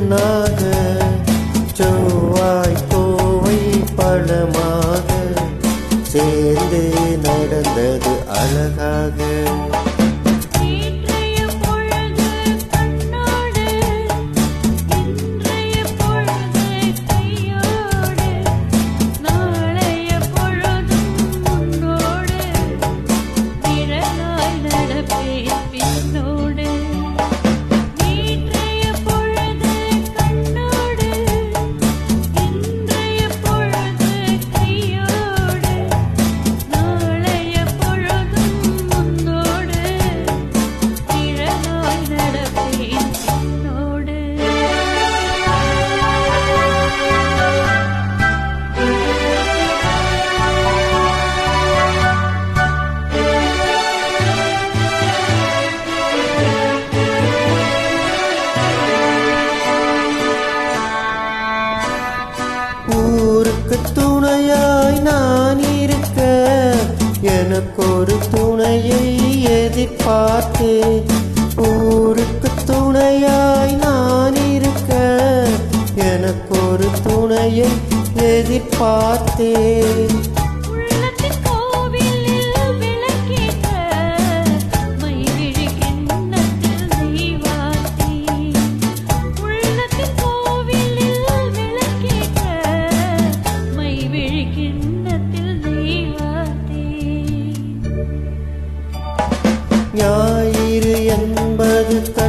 மண்ணாக செவ்வாய் கோவை பழமாக சேர்ந்து நடந்தது அழகாக. உனக்கொரு துணையை எதிர்பார்த்து ஊருக்கு துணையாய் நான் இருக்க எனக்கொரு துணையை எதிர்பார்த்தேன்.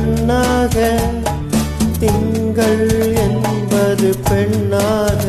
மண்ணாக திங்கள் என்பது பெண்ணாக.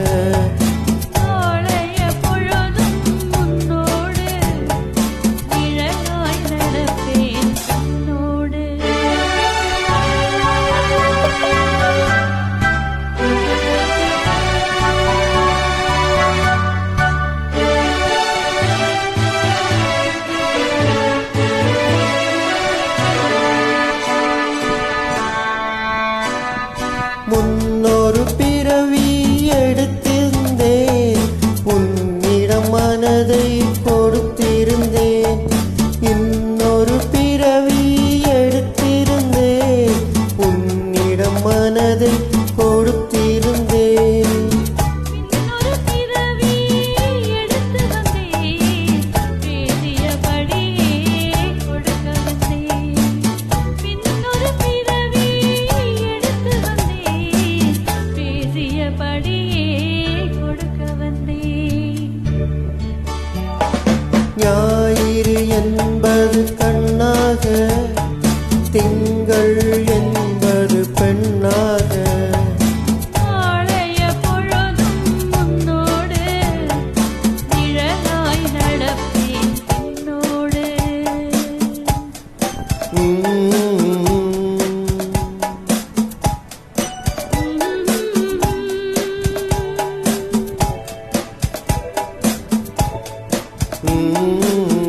mm-hmm.